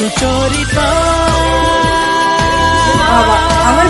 সুচরিতা আমার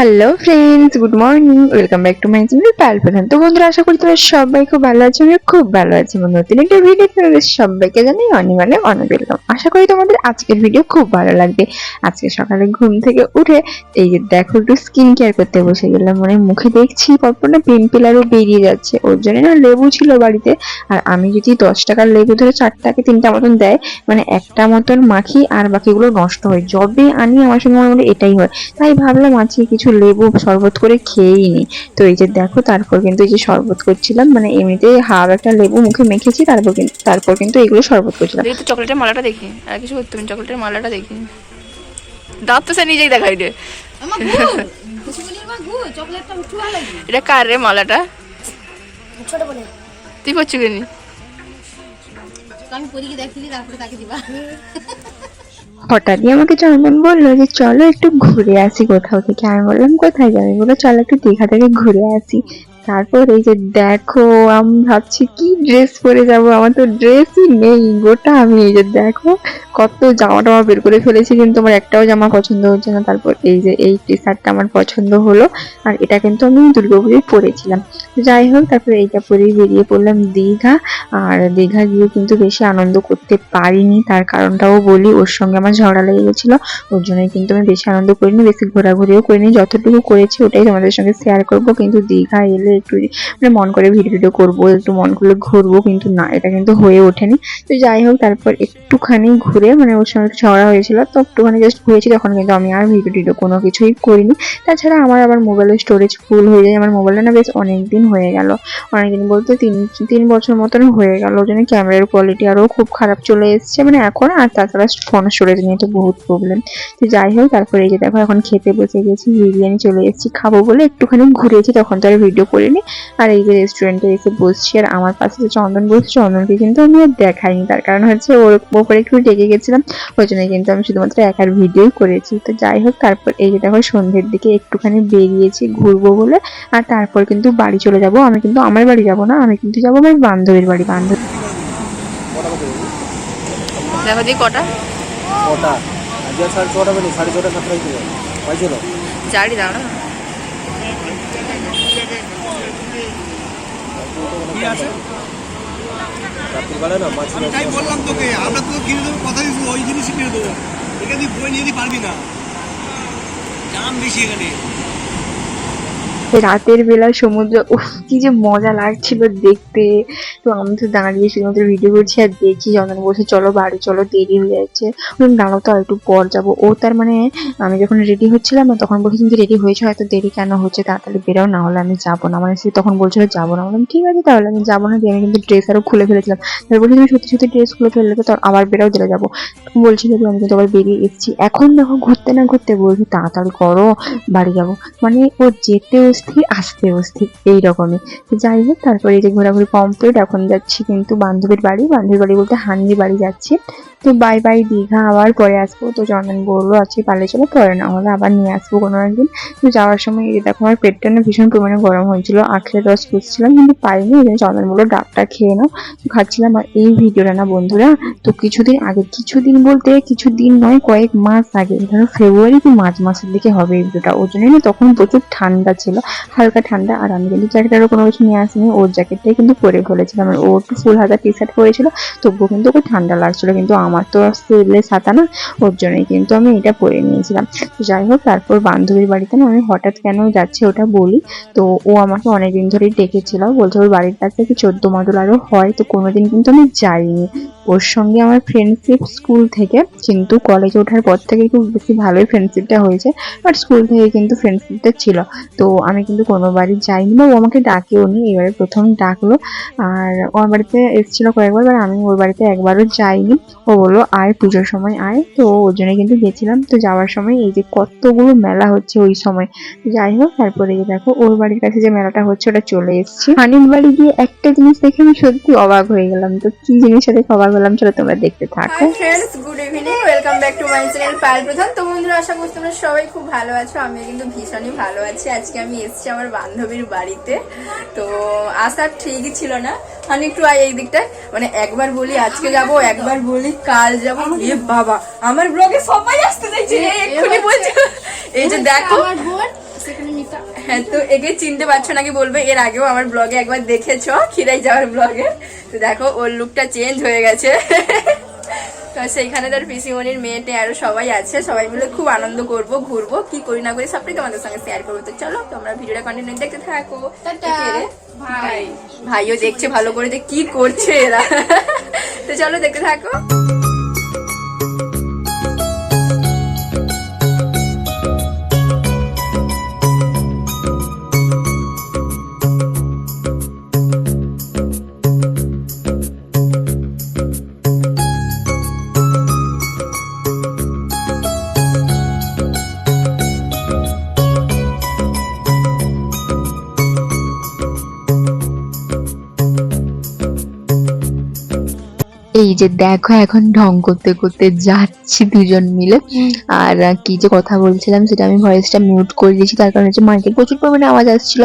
hello friends good morning welcome back to my channel Pal Pradhan তো বন্ধুরা, আশা করি তোমরা সবাই খুব ভালো আছো আমি খুব ভালো আছি। বন্ধু নতুন একটা ভিডিও তোমাদের সবাইকে জানাই অনেক অনেক অনেক ওয়েলকাম আশা করি তোমাদের আজকের ভিডিও খুব ভালো লাগবে। আজকে সকালে ঘুম থেকে উঠে এই যে দেখো, একটু স্কিন কেয়ার করতে বসে গেলাম। মানে মুখে দেখছি, পরপর না পিম্পল আরও বেরিয়ে যাচ্ছে। ওর জন্য না লেবু ছিল বাড়িতে। আর আমি যদি দশ টাকার লেবু ধরে চার টাকা তিনটা মতন দেয় মানে একটা মতন মাখি আর বাকিগুলো নষ্ট হয়। যবে আনি আমার সঙ্গে মোটামুটি এটাই হয়। তাই ভাবলাম আজকে কিছু লেবু শরবত করে খেয়েই নি তো এই যে দেখো তারপর কিন্তু এই যে শরবত করছিলাম মানে এমনিতে হাফ একটা লেবু মুখে মেখেছি তারপর কিন্তু তারপর কিন্তু এগুলো শরবত করছিলাম। দেখি তো চকলেটের মালাটা দেখি। আর কিছু করতে হবে চকলেটের মালাটা দেখি। দাঁত তো সে নিজেই দেখাই লাগে এটা কার রে মালাটা? তুই করছু কেনি আমি পরীকে দেখিলি তারপরে তাকে দিবা। হঠাৎই আমাকে চন্দন বলল যে, চলো একটু ঘুরে আসি কোথাও থেকে। আমি বললাম, কোথায় যাবে? বলো চলো একটু দীঘা থেকে ঘুরে আসি। তারপর এই যে দেখো, আমি ভাবছি কি ড্রেস পরে যাব? আমার তো ড্রেসই নেই, গোটা আমি এই যে দেখো, কত জামা টামা বের করে ফেলেছি, কিন্তু আমার একটাও জামা পছন্দ হচ্ছে না। তারপর এই যে এই টি শার্টটা আমার পছন্দ হলো, আর এটা কিন্তু আমি দুর্গাপুজোয় পরেছিলাম। যাই হোক, তারপরে এইটা পরেই বেরিয়ে পড়লাম দীঘা, আর দীঘা গিয়ে কিন্তু বেশি আনন্দ করতে পারিনি, তার কারণটাও বলি, ওর সঙ্গে আমার ঝগড়া লেগে গেছিল, ওর জন্যই কিন্তু আমি বেশি আনন্দ করিনি, বেশি ঘোরাঘুরিও করিনি, যতটুকু করেছি ওটাই তোমাদের সঙ্গে শেয়ার করব, কিন্তু দীঘা এলে একটু মানে মন করে ভিডিও টিডিও করব, একটু মন করলে ঘুরবো, কিন্তু না, এটা কিন্তু হয়ে ওঠেনি। তো যাই হোক, তারপর একটুখানি ঘুরে মানে ওর সঙ্গে ঝগড়া হয়েছিল, তো একটুখানি জাস্ট ঘুরেছি, তখন কিন্তু আমি আর ভিডিও টিডিও কোনো কিছুই করিনি। তাছাড়া আমার আবার মোবাইলের স্টোরেজ ফুল হয়ে যায়, আমার মোবাইলটা না বেশ অনেক দিন হয়ে গেল। অনেকদিন বলতে তিন তিন বছর মতন হয়ে গেল ওই জন্য ক্যামেরার কোয়ালিটি আরও খুব খারাপ চলে এসেছে মানে এখন আর তাছাড়া ফোন স্টোরেজ নিয়ে তো বহুত প্রবলেম তো যাই হোক, তারপরে এই যে দেখো, এখন খেতে বসে গেছি, বিরিয়ানি চলে এসেছি, খাব বলে একটুখানি ঘুরেছি, তখন তো আর ভিডিও করিনি। আর এই যে রেস্টুরেন্টে এসে বসছি আর আমার পাশে যে চন্দন বসছে চন্দনকে কিন্তু আমি আর দেখাইনি। তার কারণ হচ্ছে ওর ওপরে একটু ডেকে গেছিলাম ওই জন্য কিন্তু আমি শুধুমাত্র একার ভিডিওই করেছি। তো যাই হোক তারপর এই যে দেখো সন্ধ্যের দিকে একটুখানি বেরিয়েছি ঘুরবো বলে আর তারপর কিন্তু বাড়ি চলে যাব। আমি কিন্তু আমার বাড়ি যাব না আমি কিন্তু যাব আমার বান্ধবীর বাড়ি বান্ধবী। দেখো দি কটা। আজকে সাড়ে ছটা বেজে সাড়ে ছটা সাতটা হয়েছিল হয়েছিল? জাড়ি দাও না রাত্রিবেলায় না মাছ তাই বললাম তোকে আমরা তোকে কিনে দেবো কথা দিচ্ছি ওই জিনিসই কিনে দেবো। এখানে তুই বই নিয়ে পারবি না। দাম বেশি এখানে। রাতের বেলা সমুদ্র, উফ, কি যে মজা লাগছিল দেখতে। তো আমি তো দাঁড়িয়ে শুধুমাত্র ভিডিও করছি আর দেখি চন্দন বলছে চলো বাড়ি, চলো, দেরি হয়ে যাচ্ছে। দাঁড়াও তো একটু পর যাব। ও তার মানে আমি যখন রেডি হচ্ছিলাম তখন বলছিলাম যে রেডি হয়েছে? হয়তো দেরি কেন হচ্ছে? তাড়াতাড়ি বেরো না হলে আমি যাব না। মানে সে তখন বলছিল, যাব না। বললাম, ঠিক আছে, তাহলে আমি যাব না। দিয়ে আমি কিন্তু ড্রেস আরও খুলে ফেলেছিলাম। তারপর বলছি, তুমি সত্যি সত্যি ড্রেস খুলে ফেললে তো আবার বেরোও দিলে যাব। বলছিল যে, আমি কিন্তু আবার বেরিয়ে এসেছি। এখন দেখো, ঘুরতে না ঘুরতে বলছি, তাড়াতাড়ি করো, বাড়ি যাব। মানে ও যেতে অস্থির আসতে অস্থির এই রকমই যাই হোক, তারপরে এই যে ঘোরাঘুরি কমপ্লিট এখন যাচ্ছি কিন্তু বান্ধবীর বাড়ি। বান্ধবীর বাড়ি বলতে হানজি বাড়ি যাচ্ছি। তো বাই বাই দীঘা, আবার পরে আসব। তো চন্দন বলল আজকে পালে চলো পরে না হলে আবার নিয়ে আসব কোনো একদিন। তো যাওয়ার সময় এই দেখো, আমার পেটটা না ভীষণ পরিমাণে গরম হয়েছিল, আখের রস খুঁজছিলাম, কিন্তু পাইনি। এই জন্য চন্দন বলল, ডাবটা খেয়ে নাও। খাচ্ছিলাম, আর এই ভিডিওটা না বন্ধুরা, তো কিছুদিন আগে, কিছুদিন বলতে কিছুদিন নয়, কয়েক মাস আগে, ধরো ফেব্রুয়ারি কি মার্চ মাসের দিকে হবে এই ভিডিওটা, ওর জন্যই না তখন প্রচুর ঠান্ডা ছিল, হালকা ঠান্ডা, আর আমি কিন্তু জ্যাকেট আরও কোনো কিছু নিয়ে আসিনি, ওর জ্যাকেটটাই কিন্তু পরে ফেলেছিলাম ও একটু ফুল হাতা টি শার্ট পরেছিল, তবুও কিন্তু ওকে ঠান্ডা লাগছিল, কিন্তু আমার তো সেলে ছাতা না, ওর জন্যই কিন্তু আমি এটা পরে নিয়েছিলাম। তো যাই হোক, তারপর বান্ধবীর বাড়িতে না আমি হঠাৎ কেন যাচ্ছি ওটা বলি। তো ও আমাকে অনেকদিন ধরেই ডেকেছিল, বলছে ওর বাড়ির কাছে কি চোদ্দ মডেল আরও হয়, তো কোনোদিন কিন্তু আমি যাইনি। ওর সঙ্গে আমার ফ্রেন্ডশিপ স্কুল থেকে, কিন্তু কলেজে ওঠার পর থেকে খুব বেশি ভালোই ফ্রেন্ডশিপটা হয়েছে বাট স্কুল থেকে কিন্তু ফ্রেন্ডশিপটা ছিল। তো আমি কিন্তু কোনো বাড়ি যাইনি বা ও আমাকে ডাকেও নি, এবারে প্রথম ডাকলো। আর ও আমার বাড়িতে এসেছিল কয়েকবার আর আমি ওর বাড়িতে একবারও যাইনি। ও বলল, আয় পুজোর সময় আয়। তো ওর জন্য কিন্তু গেছিলাম। তো যাওয়ার সময় এই যে কতগুলো মেলা হচ্ছে ওই সময়। যাই হোক, তারপরে এই যে দেখো, ওর বাড়ির কাছে যে মেলাটা হচ্ছে ওটা চলে এসেছি। হানির বাড়ি গিয়ে একটা জিনিস দেখে আমি সত্যি অবাক হয়ে গেলাম। তো কি জিনিসটা দেখে অবাক হলাম, চলো তোমরা দেখতে থাকো। Good evening welcome back to my channel Payel Pradhan তো বন্ধুরা, আশা করছি তোমরা সবাই খুব ভালো আছো আমি কিন্তু ভীষণই ভালো আছি। আজকে আমি এসেছি আমার বান্ধবীর বাড়িতে। তো আসার ঠিকই ছিল না। মানে একটু আয় এই দিকটায়। মানে একবার বলি আজকে যাব একবার বলি কাল যাব। এ বাবা আমার ব্লগে সবাই আসতে চাইছে এক্ষুনি বলছে। এই যে দেখো। হ্যাঁ তো একে চিনতে পারছ নাকি বলবে এর আগেও আমার ব্লগে একবার দেখেছ খিরাই যাওয়ার ব্লগে তো দেখো ওর লুকটা চেঞ্জ হয়ে গেছে। তো সেইখানে তার পিসিমনির মেয়েটে আরও সবাই আছে সবাই মিলে খুব আনন্দ করব ঘুরবো কি করি না করি সবটাই তোমাদের সঙ্গে শেয়ার করব। তো চলো তোমরা ভিডিওটা কন্টিনিউ দেখতে থাকো। ভাই। ভাইও দেখছে ভালো করে যে কি করছে এরা। তো চলো দেখতে থাকো। এই যে দেখো এখন ঢং করতে করতে যাচ্ছি দুজন মিলে। আর কি যে কথা বলছিলাম সেটা আমি ভয়েসটা মিউট করে দিয়েছি। তার কারণ হচ্ছে মাইকের প্রচুর পরিমাণে আওয়াজ আসছিল।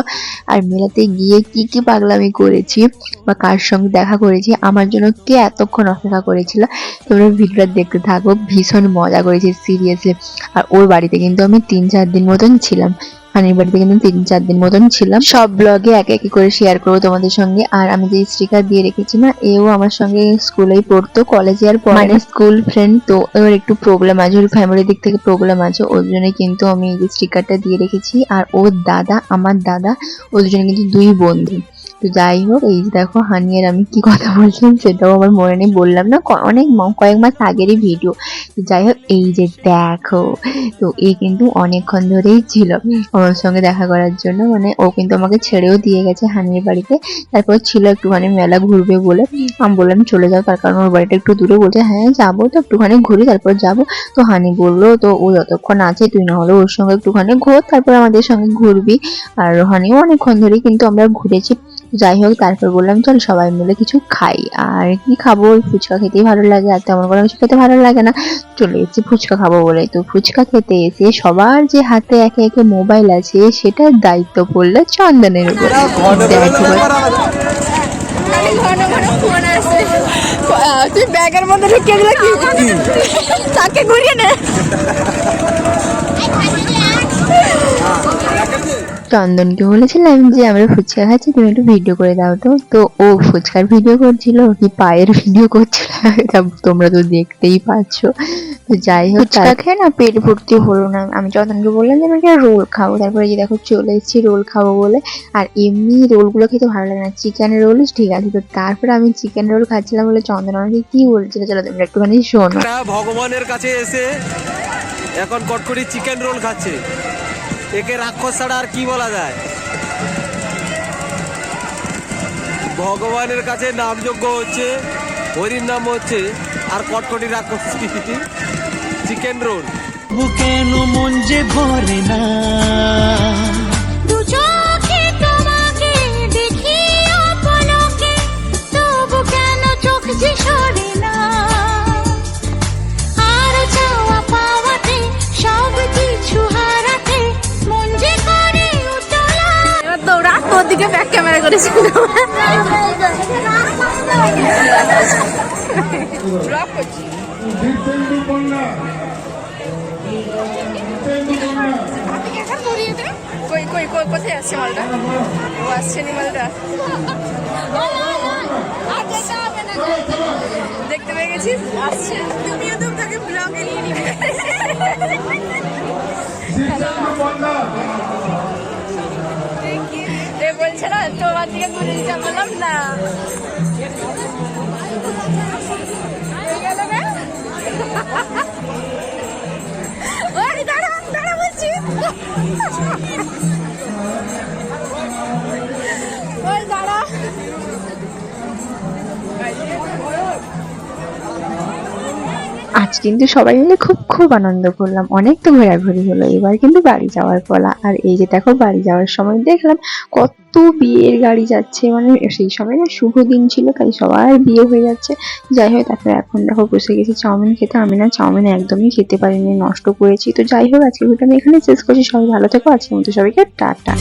আর মেলাতে গিয়ে কি কি পাগলামি করেছি বা কার সঙ্গে দেখা করেছি আমার জন্য কে এতক্ষণ অপেক্ষা করেছিল তোমরা ভিডিওটা দেখতে থাকো। ভীষণ মজা করেছি সিরিয়াসলি আর ওর বাড়িতে কিন্তু আমি তিন চার দিন মতন ছিলাম। হানির বাড়িতে কিন্তু তিন চার দিন মতন ছিলাম। সব ব্লগে এক এক করে শেয়ার করব তোমাদের সঙ্গে। আর আমি যে স্টিকার দিয়ে রেখেছি না এও আমার সঙ্গে স্কুলেই পড়তো কলেজে আর মানে স্কুল ফ্রেন্ড তো ওর একটু প্রবলেম আছে ওর ফ্যামিলির দিক থেকে প্রবলেম আছে। ওর জন্য কিন্তু আমি এই যে স্টিকারটা দিয়ে রেখেছি। আর ওর দাদা আমার দাদা ওর জন্য কিন্তু দুই বন্ধু। তো যাই হোক, এই যে দেখো হানিয়ার আমি কি কথা বলছিলাম সেটাও আমার মনে নেই, বললাম না অনেক কয়েক মাস আগেরই ভিডিও তো যাই হোক, এই যে দেখো, তো এ কিন্তু অনেকক্ষণ ধরেই ছিল। আমার সঙ্গে দেখা করার জন্য মানে ও কিন্তু আমাকে ছেড়েও দিয়ে গেছে হানির বাড়িতে। তারপর ছিল একটুখানি মেলা ঘুরবে বলে। আমি বললাম, চলে যাও, তার কারণ ওর বাড়িটা একটু দূরে। বলছে হ্যাঁ যাব তো, একটুখানি ঘুরি, তারপর যাব। তো হানি বলল, তো ও যতক্ষণ আছে, তুই না হলে ওর সঙ্গে একটুখানি ঘোর, তারপর আমাদের সঙ্গে ঘুরবি। আর হানিও অনেকক্ষণ ধরেই কিন্তু আমরা ঘুরেছি। যাই হোক, তারপর বললাম, চল সবাই মিলে কিছু খাই। আর কি খাব? ফুচকা খেতেই ভালো লাগে, আর তেমন কোনো কিছু খেতে ভালো লাগে না। চলে এসেছি ফুচকা খাব বলে। তো ফুচকা খেতে এসে সবার যে হাতে একে একে মোবাইল আছে, সেটার দায়িত্ব পড়ল চন্দনের উপর। তুই ব্যাগের মধ্যে ঢুকিয়ে দিলে কি? তাকে ঘুরিয়ে নে। চন্দনকে বলেছিলাম যে আমরা ফুচকা খাচ্ছি তুমি একটু ভিডিও করে দাও তো। তো ও ফুচকার ভিডিও করছিল কি পায়ের ভিডিও করছিল? তোমরা তো দেখতেই পাচ্ছ। তো যাই হোক ফুচকা খেয়ে না পেট ভর্তি হলো না। আমি চন্দনকে বললাম যে আমি একটা রোল খাব তারপরে যে দেখো চলে এসেছি রোল খাব বলে। আর এমনি রোলগুলো খেতে ভালো লাগে না। চিকেন রোল ঠিক আছে। তো তারপরে আমি চিকেন রোল খাচ্ছিলাম বলে চন্দন আমাকে কি বলছিল চলো তোমরা একটুখানি শোনো। ভগবানের কাছে এসে এখন কটকটি চিকেন রোল খাচ্ছে। একে রাক্ষস ছাড়া আর কি বলা যায়? ভগবানের কাছে নামযোগ্য হচ্ছে, হরির নাম হচ্ছে, আর কটকটি রাক্ষস চিকেন রোল। কেন মন যে ভরে না? কই কই কই কোথায় আসছে দেখতে পেয়ে গেছিস আসছে তুমিও তো তাকে ব্লগে নিয়ে নিবে বলছে না, তোমার দিকে ঘুরে দিতে বললাম না। দাঁড়া দাঁড়া বলছি। কিন্তু সবাই মিলে খুব খুব আনন্দ করলাম। অনেক তো ঘোরাঘুরি হলো। এবার কিন্তু বাড়ি যাওয়ার পালা। আর এই যে দেখো, বাড়ি যাওয়ার সময় দেখলাম কত বিয়ের গাড়ি যাচ্ছে। মানে সেই সময় না শুভ দিন ছিল, তাই সবার বিয়ে হয়ে যাচ্ছে। যাই হোক, তারপরে এখন দেখো বসে গেছি চাউমিন খেতে। আমি না চাউমিন একদমই খেতে পারিনি, নষ্ট করেছি। তো যাই হোক আজকে ভিডিওটা আমি এখানে শেষ করছি। সবাই ভালো থেকো। আজকের মতো সবাইকে টাটা।